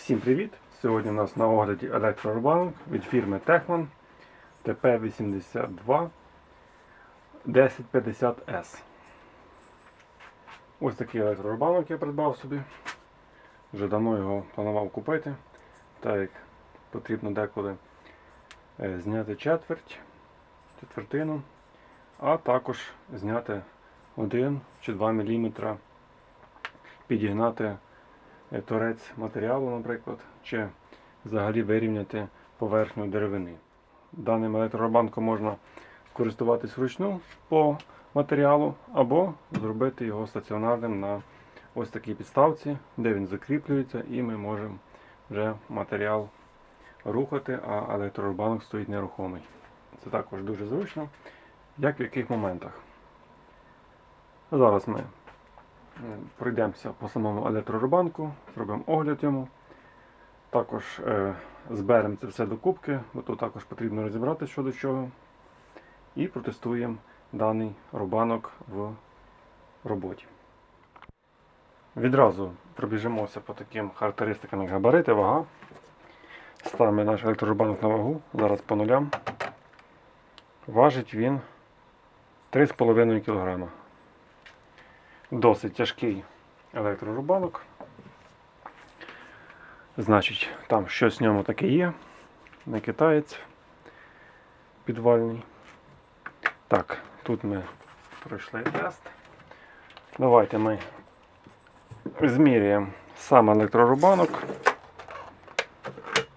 Всім привіт! Сьогодні у нас на огляді електрорубанок від фірми Techman TP82 1050S. Ось такий електрорубанок я придбав собі. Вже давно його планував купити, так як потрібно деколи е, зняти четверть, четвертину, а також зняти 1 чи 2 мм, підігнати торець матеріалу, наприклад, чи взагалі вирівняти поверхню деревини. Даним електрорубанком можна користуватись вручну по матеріалу, або зробити його стаціонарним на ось такій підставці, де він закріплюється, і ми можемо вже матеріал рухати, а електрорубанок стоїть нерухомий. Це також дуже зручно, як в яких моментах. Зараз ми е, пройдемося по самому електрорубанку, зробимо огляд йому. Також е, зберемо це все до кубки, бо тут також потрібно розібрати що до чого. І протестуємо даний рубанок в роботі. Відразу пробіжимося по таким характеристикам, як габарити, вага. Ставимо наш електрорубанок на вагу, зараз по нулям. Важить він 3,5 кг. Досить тяжкий електрорубанок. Значить, там щось в ньому таке є. Не китаєць підвальний. Так, тут ми пройшли тест. Давайте ми зміряємо сам електрорубанок.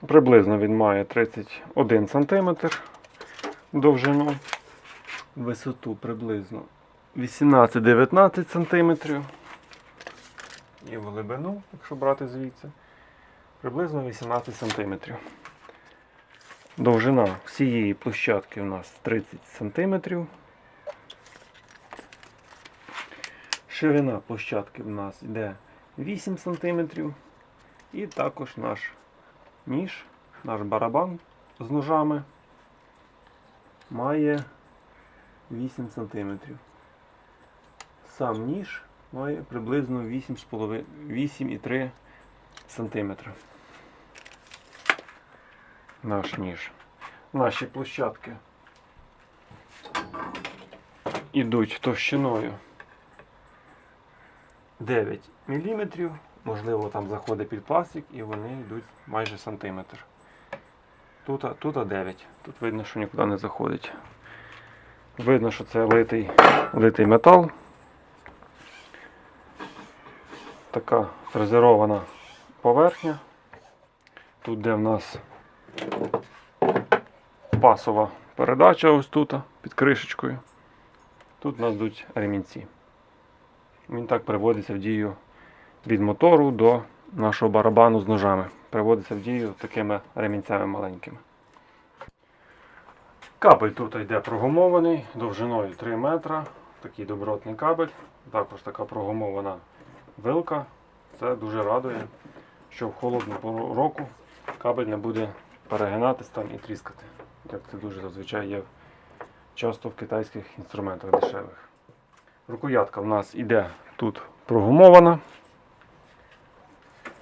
Приблизно він має 31 см довжину, висоту приблизно 18-19 см. І в глибину, якщо брати звідси, приблизно 18 см. Довжина всієї площадки у нас 30 см. Ширина площадки в нас йде 8 см. І також наш ніж, наш барабан з ножами має 8 см. Сам ніж має приблизно 8,3 см. Наш ніж. Наші площадки ідуть товщиною 9 мм. Можливо, там заходить під пластик і вони йдуть майже сантиметр. Тут, тут 9. Тут видно, що нікуди не заходить. Видно, що це литий, литий метал. Така фрезерована поверхня. Тут де в нас пасова передача ось тут під кришечкою. Тут у нас йдуть ремінці. Він так приводиться в дію від мотору до нашого барабану з ножами. Приводиться в дію такими ремінцями маленькими. Кабель тут йде прогумований довжиною 3 метра. Такий добротний кабель. Також така прогумована вилка. Це дуже радує, що в холодну пору року кабель не буде перегинатись там і тріскати. Як це дуже зазвичай є часто в китайських інструментах дешевих. Рукоятка в нас іде тут прогумована.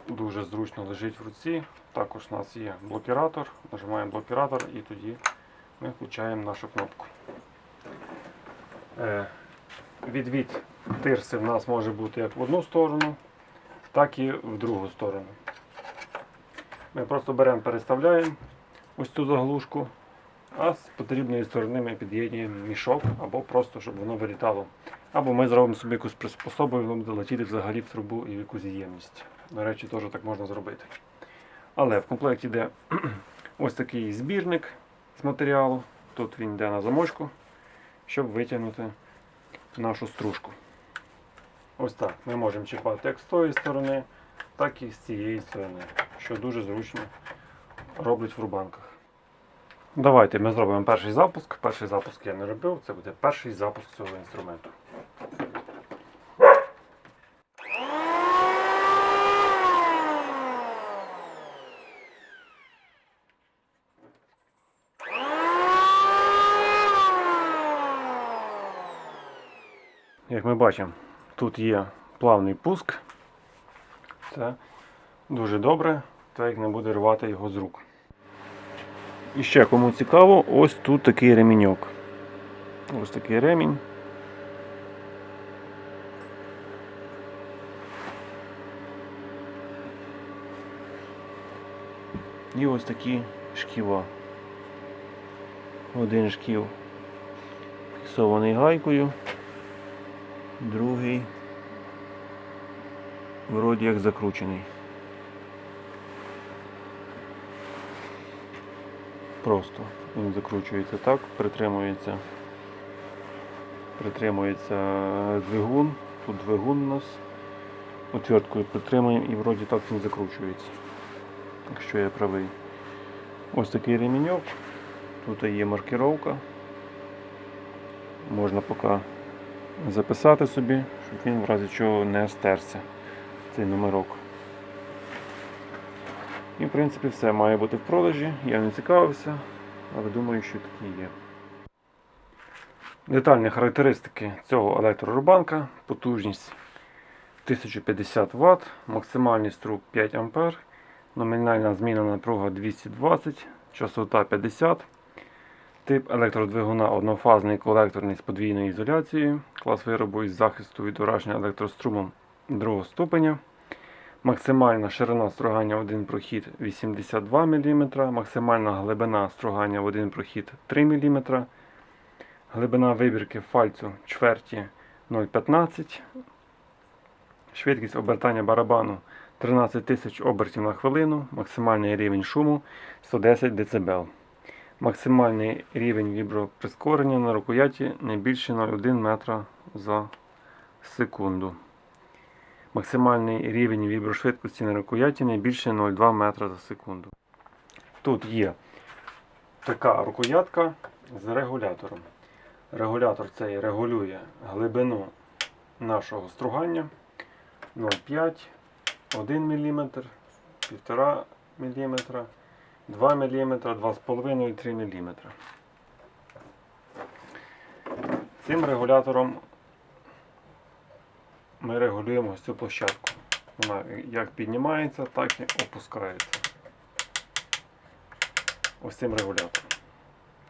Дуже зручно лежить в руці. Також у нас є блокіратор. Нажимаємо блокіратор і тоді ми включаємо нашу кнопку. Відвід тирси в нас може бути як в одну сторону, так і в другу сторону. Ми просто беремо, переставляємо ось цю заглушку, а з потрібної сторони ми під'єднуємо мішок або просто, щоб воно вилітало. Або ми зробимо собі якусь приспособу, і воно буде летіти взагалі в трубу і в якусь ємність. До речі, теж так можна зробити. Але в комплекті йде ось такий збірник з матеріалу. Тут він йде на замочку, щоб витягнути нашу стружку. Ось так. Ми можемо чіпати як з тої сторони, так і з цієї сторони, що дуже зручно роблять в рубанках. Давайте ми зробимо перший запуск. Перший запуск я не робив, це буде перший запуск цього інструменту. Як ми бачимо, тут є плавний пуск. Це дуже добре. так як не буде рвати його з рук. І ще кому цікаво, ось тут такий реміньок. Ось такий ремінь. І ось такі шківа. Один шків фіксований гайкою, другий вроді як закручений. Просто він закручується так, притримується. Притримується двигун. Тут двигун у нас. Отверткою притримуємо і вроді так він закручується. Якщо я правий. Ось такий реміньок. Тут є маркировка. Можна поки записати собі, щоб він в разі чого не стерся. Цей номерок. І в принципі все має бути в продажі. Я не цікавився, але думаю, що такі є. Детальні характеристики цього електрорубанка. Потужність 1050 Вт, максимальний струм 5 А, номінальна зміна напруга 220, частота 50. Тип електродвигуна однофазний колекторний з подвійною ізоляцією. Клас виробу із захисту від ураження електрострумом другого ступеня. Максимальна ширина стругання в один прохід 82 мм, максимальна глибина стругання в один прохід 3 мм, глибина вибірки фальцу чверті 0,15, швидкість обертання барабану 13 тисяч обертів на хвилину, максимальний рівень шуму 110 дБ. Максимальний рівень віброприскорення на рукояті не більше 0,1 метра за секунду. Максимальний рівень віброшвидкості на рукояті не більше 0,2 метра за секунду. Тут є така рукоятка з регулятором. Регулятор цей регулює глибину нашого стругання 0,5, 1 мм, 1,5 мм, 2 мм, 2,5 і 3 мм. Цим регулятором ми регулюємо ось цю площадку. Вона як піднімається, так і опускається. Ось цим регулятором.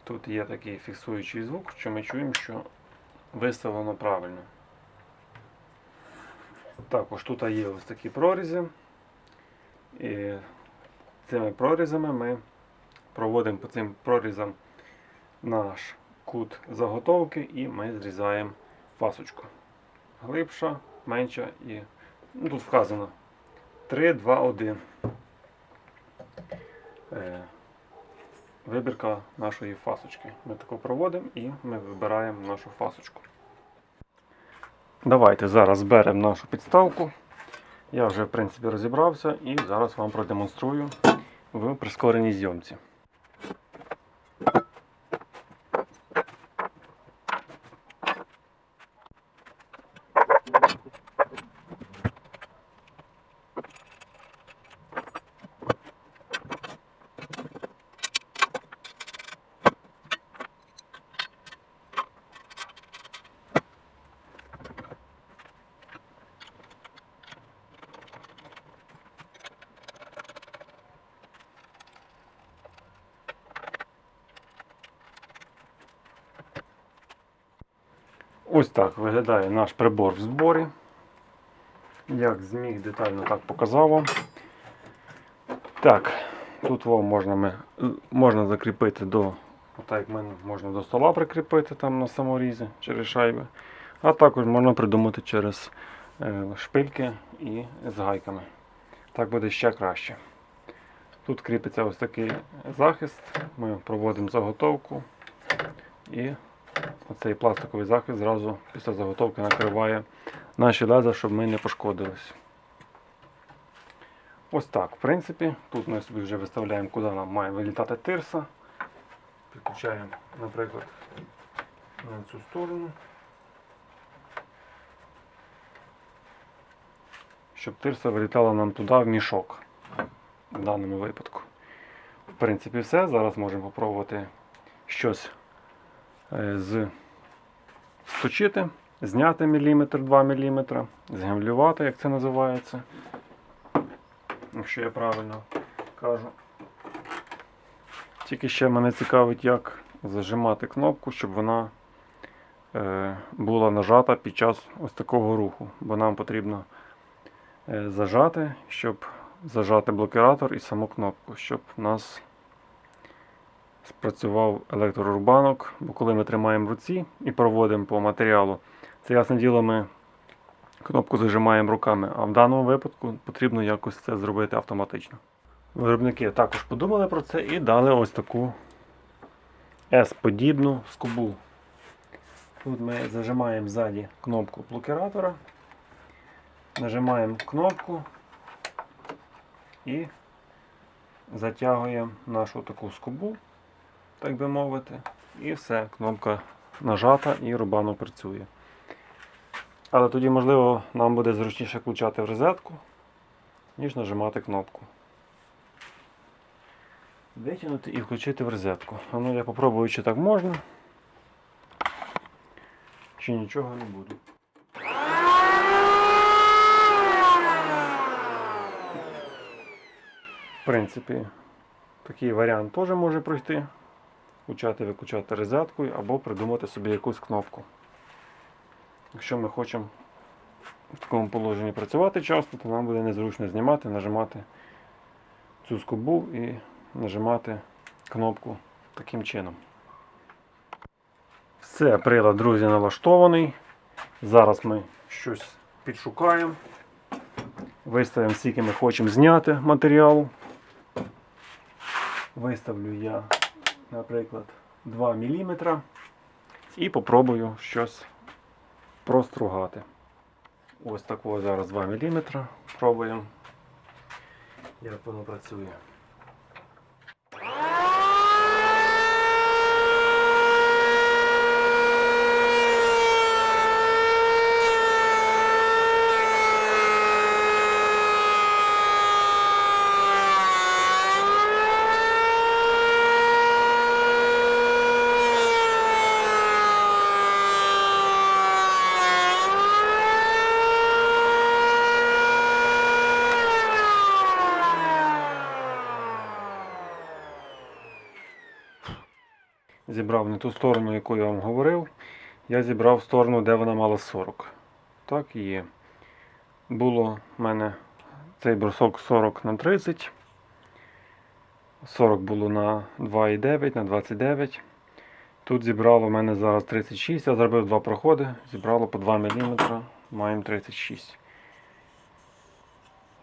Тут є такий фіксуючий звук, що ми чуємо, що виставлено правильно. Також тут є ось такі прорізи. І цими прорізами ми проводимо по цим прорізам наш кут заготовки і ми зрізаємо фасочку. Глибша, менша і ну, тут вказано 3, 2, 1. Е, вибірка нашої фасочки. Ми таку проводимо і ми вибираємо нашу фасочку. Давайте зараз зберемо нашу підставку. Я вже в принципі розібрався і зараз вам продемонструю в прискореній зйомці. Так виглядає наш прибор в зборі. Як зміг детально так показав вам. Так, тут вам можна, ми, можна закріпити до, отак як мене можна до стола прикріпити там на саморізі через шайби. А також можна придумати через е, шпильки і з гайками. Так буде ще краще. Тут кріпиться ось такий захист. Ми проводимо заготовку і Оцей пластиковий захист зразу після заготовки накриває наші леза, щоб ми не пошкодились. Ось так, в принципі, тут ми собі вже виставляємо, куди нам має вилітати тирса. Підключаємо, наприклад, на цю сторону. Щоб тирса вилітала нам туди в мішок в даному випадку. В принципі, все. Зараз можемо спробувати щось з сточити, зняти міліметр, 2 мм, згемлювати, як це називається. Якщо я правильно покажу. Тільки ще мене цікавить, як зажимати кнопку, щоб вона е, була нажата під час ось такого руху. Бо нам потрібно е, зажати, щоб зажати блокіратор і саму кнопку, щоб нас спрацював електрорубанок. Бо коли ми тримаємо в руці і проводимо по матеріалу, це ясне діло, ми кнопку зажимаємо руками, а в даному випадку потрібно якось це зробити автоматично. Виробники також подумали про це і дали ось таку S-подібну скобу. Тут ми зажимаємо ззаді кнопку блокіратора, нажимаємо кнопку і затягуємо нашу таку скобу, так би мовити, і все, кнопка нажата і рубанок працює. Але тоді, можливо, нам буде зручніше включати в розетку, ніж нажимати кнопку. Витягнути і включити в розетку. Ну я попробую, чи так можна. Чи нічого не буде. В принципі, такий варіант теж може пройти. Включати, виключати розеткою або придумати собі якусь кнопку. Якщо ми хочемо в такому положенні працювати часто, то нам буде незручно знімати, нажимати цю скобу і нажимати кнопку таким чином. Все, прилад, друзі, налаштований. Зараз ми щось підшукаємо. Виставимо, скільки ми хочемо зняти матеріалу. Виставлю я, наприклад, 2 мм і попробую щось простругати. Ось такого зараз 2 мм. Пробуємо, як воно працює. Зібрав не ту сторону, яку я вам говорив. Я зібрав сторону, де вона мала 40. Так і є. Було в мене цей брусок 40 на 30. 40 було на 2,9 на 29. Тут зібрало в мене зараз 36. Я зробив два проходи, зібрало по 2 мм, маємо 36.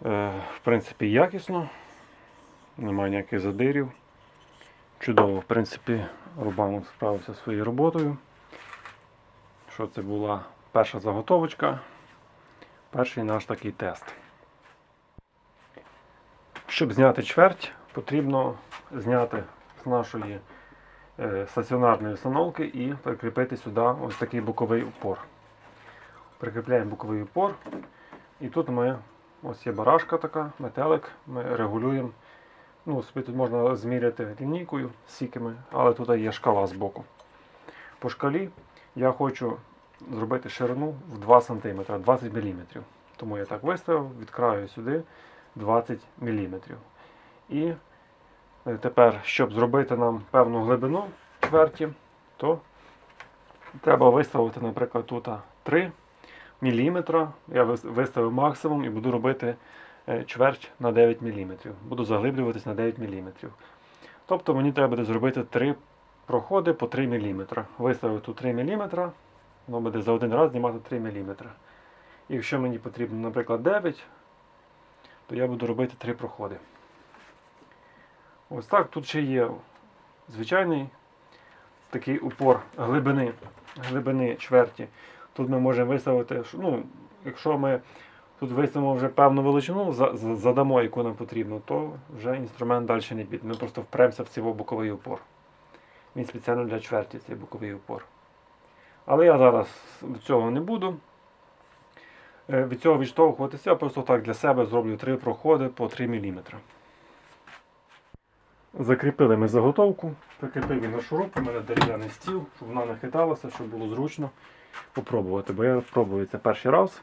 Е, в принципі, якісно. Немає ніяких задирів. Чудово, в принципі, Рубанов справився своєю роботою. Що це була перша заготовочка, перший наш такий тест. Щоб зняти чверть, потрібно зняти з нашої е, стаціонарної установки і прикріпити сюди ось такий боковий упор. Прикріпляємо боковий упор. І тут ми, ось є барашка така, метелик, ми регулюємо. Ну, собі тут можна зміряти лінійкою сіками, але тут є шкала з боку. По шкалі я хочу зробити ширину в 2 см, 20 мм. Тому я так виставив, від краю сюди 20 мм. І е, тепер, щоб зробити нам певну глибину чверті, то треба виставити, наприклад, тут 3 мм. Я виставив максимум і буду робити чверть на 9 мм. Буду заглиблюватись на 9 мм. Тобто мені треба буде зробити 3 проходи по 3 мм. Виставив тут 3 мм, воно буде за один раз знімати 3 мм. І якщо мені потрібно, наприклад, 9, то я буду робити 3 проходи. Ось так тут ще є звичайний такий упор глибини, глибини чверті. Тут ми можемо виставити, ну, якщо ми тут виставимо вже певну величину, за- за- задамо, яку нам потрібно, то вже інструмент далі не піде. Ми просто впремося в цей боковий упор. Він спеціально для чверті цей боковий упор. Але я зараз цього не буду. Е, Від цього відштовхуватися, я просто так для себе зроблю три проходи по 3 мм. Закріпили ми заготовку, прикріпив її на шуруп, у мене дерев'яний стіл, щоб вона не хиталася, щоб було зручно попробувати. Бо я пробую це перший раз.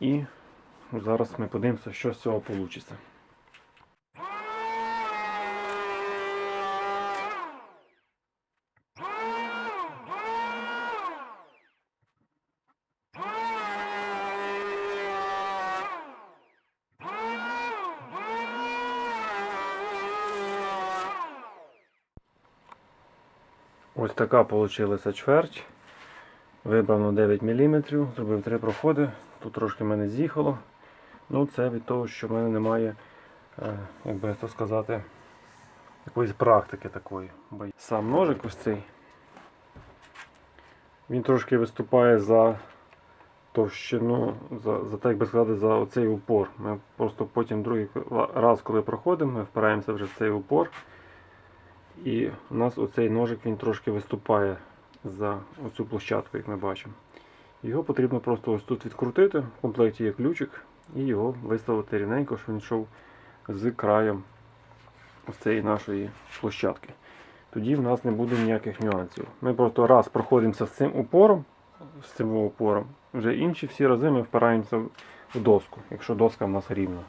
І Зараз ми подивимося, що з цього вийде. Ось така вийшла чверть. Вибрано 9 мм, зробив три проходи, тут трошки мене з'їхало. Ну, це від того, що в мене немає, е, як би то сказати, якоїсь практики такої. Сам ножик ось цей. Він трошки виступає за товщину, за, за так би сказати, за оцей упор. Ми просто потім другий раз, коли проходимо, ми впираємося вже в цей упор. І у нас оцей ножик він трошки виступає за оцю площадку, як ми бачимо. Його потрібно просто ось тут відкрутити, в комплекті є ключик, і його виставити рівненько, щоб він йшов з краєм цієї нашої площадки. Тоді в нас не буде ніяких нюансів. Ми просто раз проходимося з цим упором, з цим упором, вже інші всі рази ми впираємося в доску, якщо доска в нас рівна.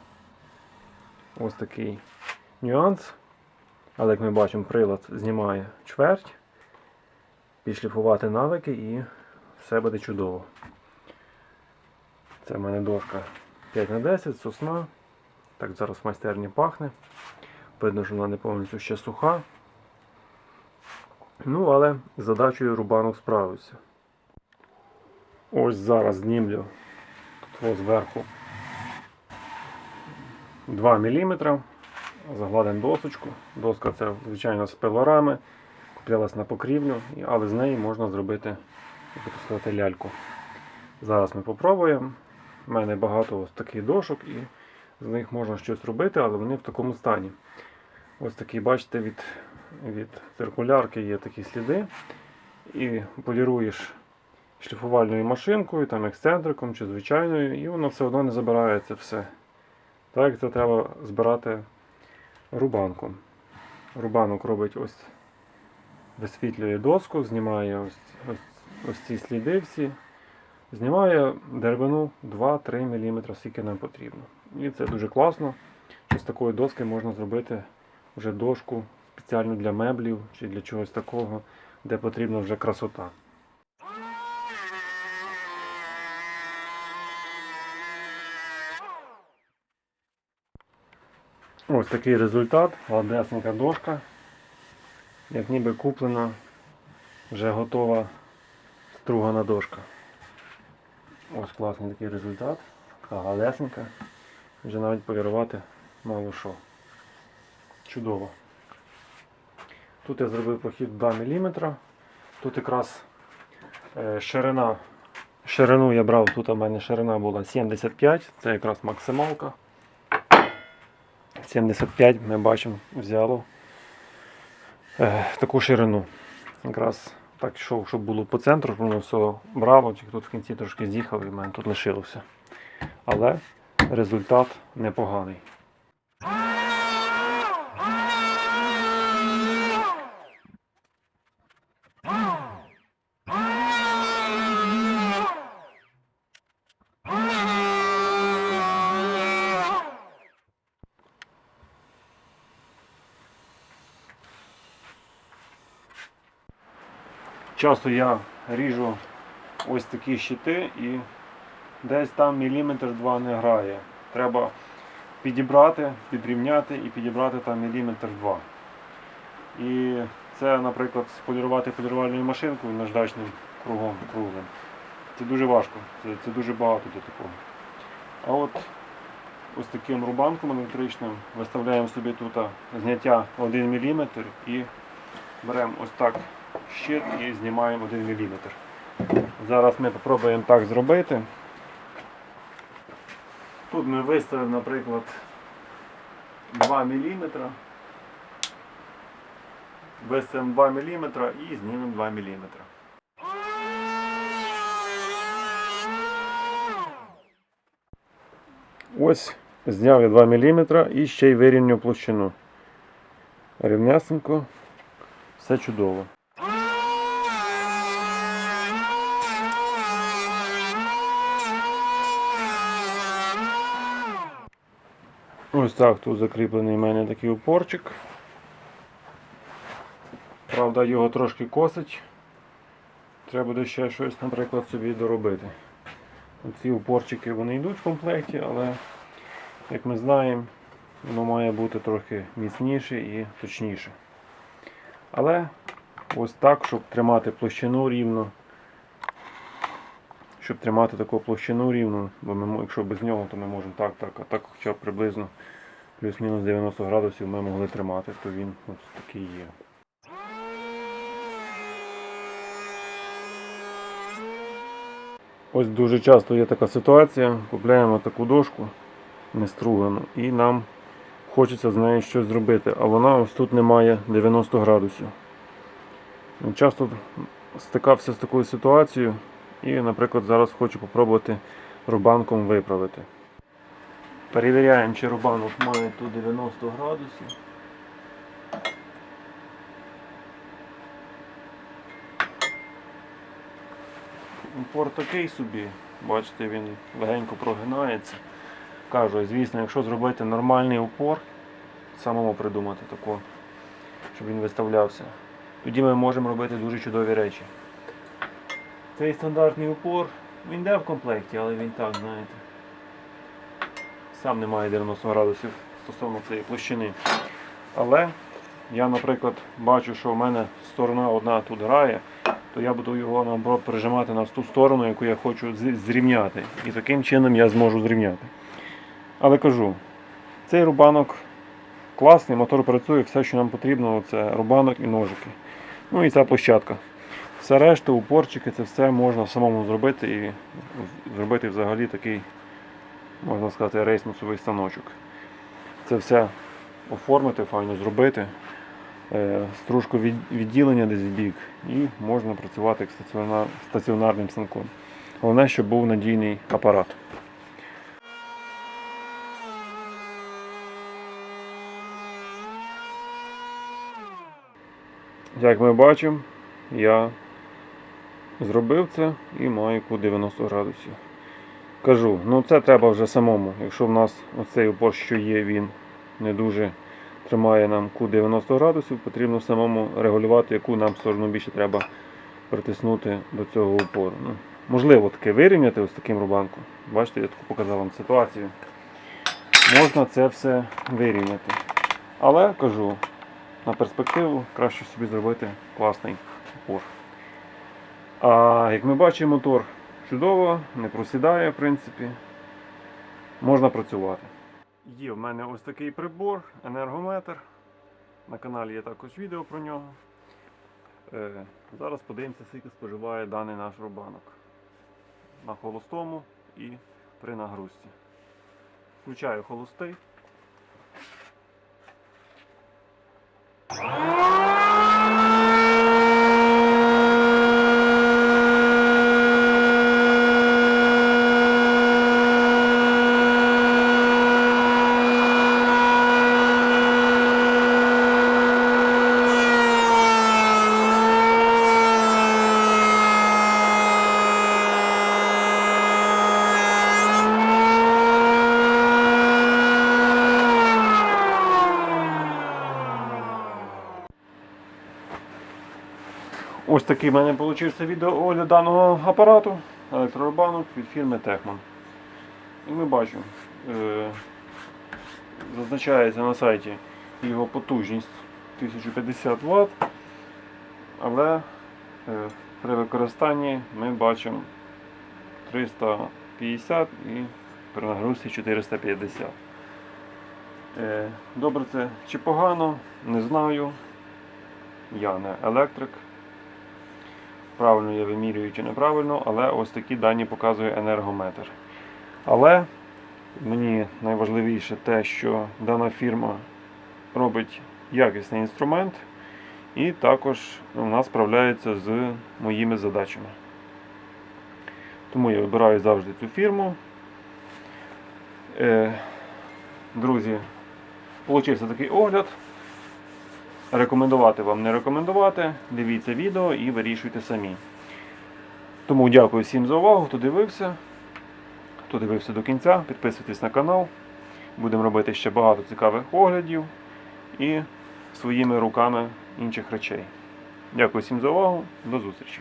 Ось такий нюанс. Але як ми бачимо, прилад знімає чверть, підшліфувати навики і все буде чудово. Це в мене дошка 5х10, сосна. Так зараз в майстерні пахне. Видно, що вона не повністю ще суха. Ну, але з задачею рубанок справився. Ось зараз знімлю тут ось зверху 2 мм. Загладимо досочку. Доска це, звичайно, з пилорами. Куплялась на покрівлю, але з неї можна зробити, як сказати, ляльку. Зараз ми попробуємо. У мене багато ось таких дошок і з них можна щось робити, але вони в такому стані. Ось такі, бачите, від, від циркулярки є такі сліди. І поліруєш шліфувальною машинкою, там ексцентриком чи звичайною, і воно все одно не забирається все. Так, це треба збирати рубанком. Рубанок робить ось висвітлює доску, знімає ось, ось, ось ці сліди всі. Знімає деревину 2-3 мм, скільки нам потрібно. І це дуже класно, з такої доски можна зробити вже дошку спеціально для меблів чи для чогось такого, де потрібна вже красота. Ось такий результат, гладесенька дошка. Як ніби куплена, вже готова стругана дошка. Ось класний такий результат. Така гладесенька. Вже навіть полірувати мало що. Чудово. Тут я зробив похід 2 мм. Тут якраз е, ширина. Ширину я брав, тут у мене ширина була 75, це якраз максималка. 75 ми бачимо взяло е, таку ширину. Якраз так йшов, щоб було по центру, воно все брало, чи тут в кінці трошки з'їхав і в мене тут лишилося. Але результат непоганий. Часто я ріжу ось такі щити і десь там міліметр два не грає. Треба підібрати, підрівняти і підібрати там міліметр два. І це, наприклад, полірувати полірувальною машинкою наждачним кругом круглим. Це дуже важко, це, це дуже багато для такого. А от ось таким рубанком електричним виставляємо собі тут зняття 1 мм і беремо ось так щит і знімаємо 1 мм. Зараз ми спробуємо так зробити. Тут ми виставимо, наприклад, 2 мм. Виставимо 2 мм і знімемо 2 мм. Ось зняв я 2 мм і ще й вирівнюю площину. Рівнясенько, все чудово. Ось так тут закріплений в мене такий упорчик. Правда, його трошки косить. Треба буде ще щось, наприклад, собі доробити. Ці упорчики вони йдуть в комплекті, але, як ми знаємо, воно має бути трохи міцніше і точніше. Але ось так, щоб тримати площину рівно. Щоб тримати таку площину рівну, бо ми, якщо без нього, то ми можемо так, так, а так хоча б приблизно плюс-мінус 90 градусів ми могли тримати, то він ось такий є. Ось дуже часто є така ситуація, купляємо таку дошку нестругану і нам хочеться з нею щось зробити, а вона ось тут не має 90 градусів. Часто стикався з такою ситуацією і, наприклад, зараз хочу попробувати рубанком виправити. Перевіряємо, чи рубанок має тут 90 градусів. Упор такий собі, бачите, він легенько прогинається. Кажу, звісно, якщо зробити нормальний упор, самому придумати тако, щоб він виставлявся, тоді ми можемо робити дуже чудові речі. Цей стандартний упор, він йде в комплекті, але він так, знаєте. Сам не має 90 градусів стосовно цієї площини. Але я, наприклад, бачу, що в мене сторона одна тут грає, то я буду його наоборот прижимати на ту сторону, яку я хочу зрівняти. І таким чином я зможу зрівняти. Але кажу, цей рубанок класний, мотор працює, все, що нам потрібно, це рубанок і ножики. Ну і ця площадка. Все решта, упорчики, це все можна самому зробити і зробити взагалі такий, можна сказати, рейсмусовий станочок. Це все оформити, файно зробити. Е, Стружку відділення десь в бік і можна працювати як стаціонарним станком. Головне, щоб був надійний апарат. Як ми бачимо, я зробив це і маю кут 90 градусів. Кажу, ну це треба вже самому. Якщо в нас оцей упор, що є, він не дуже тримає нам кут 90 градусів, потрібно самому регулювати, яку нам сторону більше треба притиснути до цього упору. Ну, можливо таке вирівняти ось таким рубанком. Бачите, я таку показав вам ситуацію. Можна це все вирівняти. Але кажу, на перспективу краще собі зробити класний упор. А як ми бачимо, мотор чудово, не просідає, в принципі. Можна працювати. Є в мене ось такий прибор, енергометр. На каналі є також відео про нього. Е, зараз подивимося, скільки споживає даний наш рубанок. На холостому і при нагрузці. Включаю холостий. Ось такий в мене вийшов відеоогляд даного апарату електрорубанок від фірми Techman. І ми бачимо, е, зазначається на сайті його потужність 1050 Вт, але е, при використанні ми бачимо 350 і при нагрузці 450. Е, Добре це чи погано, не знаю. Я не електрик. Правильно я вимірюю чи неправильно, але ось такі дані показує енергометр. Але мені найважливіше те, що дана фірма робить якісний інструмент і також вона справляється з моїми задачами. Тому я вибираю завжди цю фірму. Е, Друзі, получився такий огляд. Рекомендувати вам не рекомендувати. Дивіться відео і вирішуйте самі. Тому дякую всім за увагу, хто дивився. Хто дивився до кінця, підписуйтесь на канал. Будемо робити ще багато цікавих оглядів і своїми руками інших речей. Дякую всім за увагу. До зустрічі!